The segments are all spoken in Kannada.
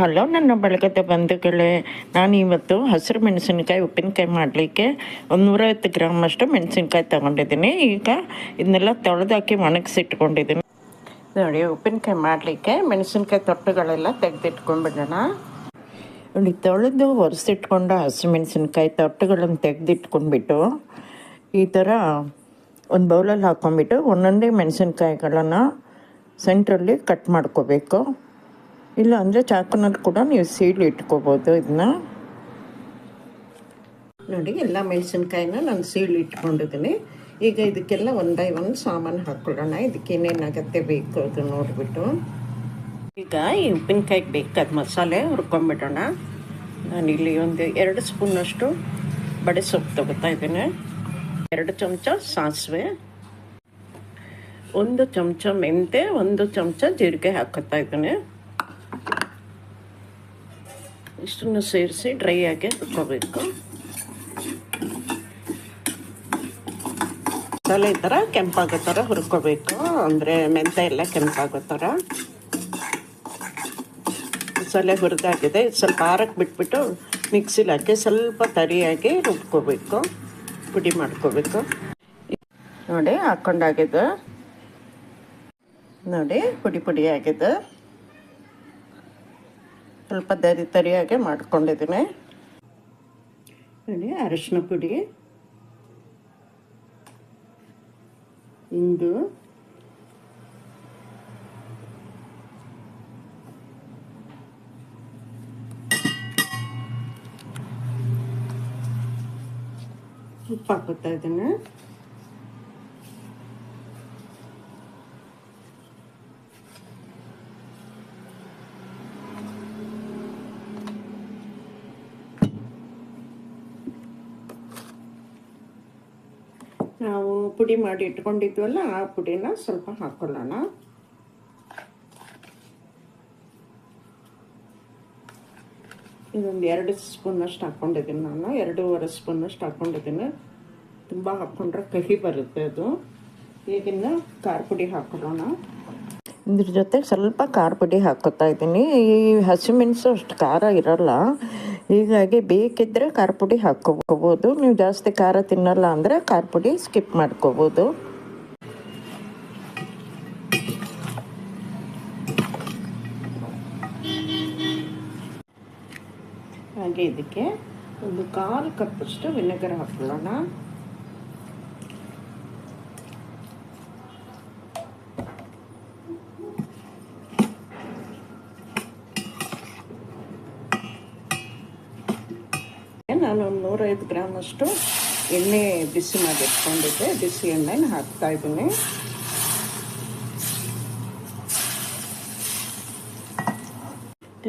ಹಲೋ, ನನ್ನ ಬಳಗದ ಬಂಧುಗಳೇ, ನಾನು ಇವತ್ತು ಹಸಿರು ಮೆಣಸಿನಕಾಯಿ, ಉಪ್ಪಿನಕಾಯಿ ಮಾಡಲಿಕ್ಕೆ ಒಂದು ನೂರೈವತ್ತು ಗ್ರಾಮ್ ಅಷ್ಟು ಮೆಣಸಿನ್ಕಾಯಿ ತೊಗೊಂಡಿದ್ದೀನಿ. ಈಗ ಇದನ್ನೆಲ್ಲ ತೊಳೆದಾಕಿ ಒಣಗಿಸಿಟ್ಕೊಂಡಿದ್ದೀನಿ. ನೋಡಿ, ಉಪ್ಪಿನಕಾಯಿ ಮಾಡಲಿಕ್ಕೆ ಮೆಣಸಿನ್ಕಾಯಿ ತೊಟ್ಟುಗಳೆಲ್ಲ ತೆಗೆದಿಟ್ಕೊಂಡ್ಬಿಡೋಣ. ನೋಡಿ, ತೊಳೆದು ಒರೆಸಿಟ್ಕೊಂಡು ಹಸಿಮೆಣಸಿನ್ಕಾಯಿ ತೊಟ್ಟುಗಳನ್ನು ತೆಗೆದಿಟ್ಕೊಂಡ್ಬಿಟ್ಟು ಈ ಥರ ಒಂದು ಬೌಲಲ್ಲಿ ಹಾಕ್ಕೊಂಡ್ಬಿಟ್ಟು ಒಂದೊಂದೇ ಮೆಣಸಿನ್ಕಾಯಿಗಳನ್ನು ಸೆಂಟ್ರಲ್ಲಿ ಕಟ್ ಮಾಡ್ಕೋಬೇಕು. ಇಲ್ಲ, ಅಂದರೆ ಚಾಕುನಲ್ಲಿ ಕೂಡ ನೀವು ಸೀಳು ಇಟ್ಕೋಬೋದು ಇದನ್ನ ನೋಡಿ, ಎಲ್ಲ ಮೆಣಸಿನ್ಕಾಯಿನ ನಾನು ಸೀಳು ಇಟ್ಕೊಂಡಿದ್ದೀನಿ. ಈಗ ಇದಕ್ಕೆಲ್ಲ ಒನ್ ಬೈ ಒನ್ ಸಾಮಾನು ಹಾಕ್ಕೊಳ್ಳೋಣ ಇದಕ್ಕೆ ಏನೇನಾಗತ್ತೆ ಬೇಕು ಅದು ನೋಡಿಬಿಟ್ಟು. ಈಗ ಈ ಉಪ್ಪಿನಕಾಯಿಗೆ ಬೇಕಾದ ಮಸಾಲೆ ಹುರ್ಕೊಂಬಿಡೋಣ ನಾನಿಲ್ಲಿ ಒಂದು ಎರಡು ಸ್ಪೂನಷ್ಟು ಬಡೆ ಸೊಪ್ಪು ತಗೋತಾ ಇದ್ದೀನಿ. ಎರಡು ಚಮಚ ಸಾಸಿವೆ. ಒಂದು ಚಮಚ ಮೆಂತೆ ಒಂದು ಚಮಚ ಜೀರಿಗೆ ಹಾಕೋತಾ ಇದ್ದೀನಿ. ಇಷ್ಟನ್ನು ಸೇರಿಸಿ ಡ್ರೈ ಆಗಿ ರುಬ್ಕೋಬೇಕು. ಮಸಾಲೆ ಈ ಥರ ಕೆಂಪಾಗೋ ಥರ ಹುರ್ಕೋಬೇಕು. ಅಂದರೆ ಮೆಂತೆ ಎಲ್ಲ ಕೆಂಪಾಗೋ ಥರ. ಮಸಾಲೆ ಹುರಿದಾಗಿದೆ. ಸ್ವಲ್ಪ ಆರಕ್ಕೆ ಬಿಟ್ಬಿಟ್ಟು ಮಿಕ್ಸಿಲಿ ಹಾಕಿ ಸ್ವಲ್ಪ ತರಿಯಾಗಿ ರುಬ್ಕೋಬೇಕು. ಪುಡಿ ಮಾಡ್ಕೋಬೇಕು. ನೋಡಿ ಹಾಕ್ಕೊಂಡಾಗಿದೆ ನೋಡಿ, ಪುಡಿ ಪುಡಿ ಆಗಿದೆ. ಸ್ವಲ್ಪ ದರಿ ತರಿಯಾಗೆ ಮಾಡ್ಕೊಂಡಿದ್ದೀನಿ. ನೋಡಿ ಅರಿಶಿನ ಪುಡಿ ಇಂದು ಉಪ್ಪು ಇದ್ದೀನಿ. ನಾವು ಪುಡಿ ಮಾಡಿ ಇಟ್ಕೊಂಡಿದ್ವಲ್ಲ, ಆ ಪುಡಿನ ಸ್ವಲ್ಪ ಹಾಕೊಳ್ಳೋಣ. ಇದೊಂದು ಎರಡು ಸ್ಪೂನಷ್ಟು ಹಾಕ್ಕೊಂಡಿದ್ದೀನಿ ನಾನು, ಎರಡೂವರೆ ಸ್ಪೂನಷ್ಟು ಹಾಕ್ಕೊಂಡಿದ್ದೀನಿ ತುಂಬ ಹಾಕ್ಕೊಂಡ್ರೆ ಕಹಿ ಬರುತ್ತೆ ಅದು. ಈಗಿನ ಖಾರ ಪುಡಿ ಹಾಕೊಳ್ಳೋಣ. ಇದ್ರ ಜೊತೆ ಸ್ವಲ್ಪ ಖಾರ ಪುಡಿ ಹಾಕೋತಾ ಇದ್ದೀನಿ. ಈ ಹಸಿಮೆಣಸು ಅಷ್ಟು ಖಾರ ಇರಲ್ಲ. ಹೀಗಾಗಿ ಬೇಕಿದ್ದರೆ ಖಾರ ಪುಡಿ ನೀವು ಜಾಸ್ತಿ ಖಾರ ತಿನ್ನಲ್ಲ ಅಂದರೆ ಖಾರ ಸ್ಕಿಪ್ ಮಾಡ್ಕೋಬೋದು. ಹಾಗೆ ಇದಕ್ಕೆ ಒಂದು ಕಾಲು ಕಪ್ಪಷ್ಟು ವಿನೆಗರ್ ಹಾಕೊಳ್ಳೋಣ ನಾನು ಒಂದು ನೂರೈದು ಗ್ರಾಮಷ್ಟು ಎಣ್ಣೆ ಬಿಸಿ ಮಾಡಿ ಇಟ್ಕೊಂಡಿದ್ದೆ. ಬಿಸಿ ಎಣ್ಣೆನ ಹಾಕ್ತಾ ಇದ್ದೀನಿ.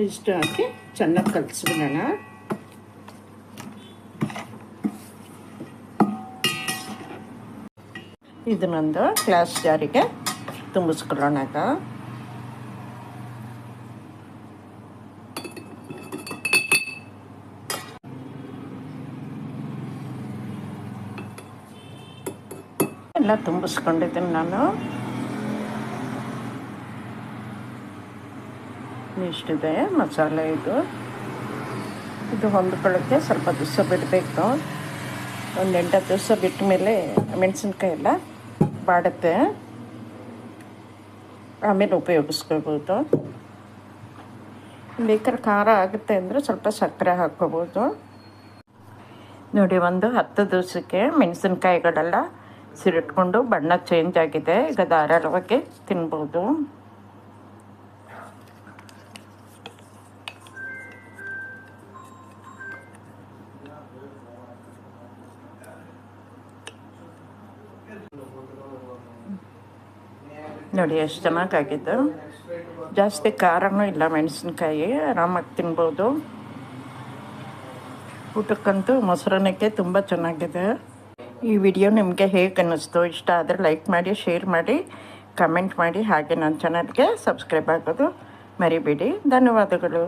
ಇಷ್ಟು ಹಾಕಿ ಚೆನ್ನಾಗಿ ಕಲಿಸ್ಬಿಡೋಣ. ಇದನ್ನೊಂದು ಗ್ಲಾಸ್ ಜಾರಿಗೆ ತುಂಬಿಸ್ಕೊಳ್ಳೋಣ ಎಲ್ಲ ತುಂಬಿಸ್ಕೊಂಡಿದ್ದೀನಿ ನಾನು. ಇಷ್ಟಿದೆ, ಮಸಾಲೆ ಇದು. ಇದು ಹೊಂದ್ಕೊಳ್ಳೋಕ್ಕೆ ಸ್ವಲ್ಪ ದಿವಸ ಬಿಡಬೇಕು. ಒಂದು ಎಂಟತ್ತು ದಿವಸ ಬಿಟ್ಟ ಮೇಲೆ ಮೆಣಸಿನ್ಕಾಯಿ ಎಲ್ಲ ಬಾಡುತ್ತೆ ಆಮೇಲೆ ಉಪಯೋಗಿಸ್ಕೋಬೋದು ಬೇಕಾದ್ರೆ ಖಾರ ಆಗುತ್ತೆ ಅಂದರೆ ಸ್ವಲ್ಪ ಸಕ್ಕರೆ ಹಾಕ್ಕೋಬೋದು ನೋಡಿ, ಒಂದು ಹತ್ತು ದಿವಸಕ್ಕೆ ಮೆಣಸಿನ್ಕಾಯಿಗಳೆಲ್ಲ ಸಿರಿಟ್ಕೊಂಡು ಬಣ್ಣ ಚೇಂಜ್ ಆಗಿದೆ. ಈಗ ಧಾರಾಳವಾಗಿ ತಿನ್ಬೋದು. ನೋಡಿ, ಎಷ್ಟು ಚೆನ್ನಾಗಾಗಿದ್ದು ಜಾಸ್ತಿ ಖಾರನೂ ಇಲ್ಲ ಮೆಣಸಿನ್ಕಾಯಿ. ಆರಾಮಾಗಿ ತಿನ್ಬೋದು. ಊಟಕ್ಕಂತೂ ಮೊಸರನ್ನಕ್ಕೆ ತುಂಬ ಚೆನ್ನಾಗಿದೆ. ಈ ವಿಡಿಯೋ ನಿಮಗೆ ಹೇಗೆ ಅನ್ನಿಸ್ತು ಇಷ್ಟ ಆದರೆ ಲೈಕ್ ಮಾಡಿ ಶೇರ್ ಮಾಡಿ ಕಮೆಂಟ್ ಮಾಡಿ. ಹಾಗೆ ನನ್ನ ಚಾನಲ್ಗೆ ಸಬ್ಸ್ಕ್ರೈಬ್ ಆಗೋದು ಮರಿಬೇಡಿ. ಧನ್ಯವಾದಗಳು.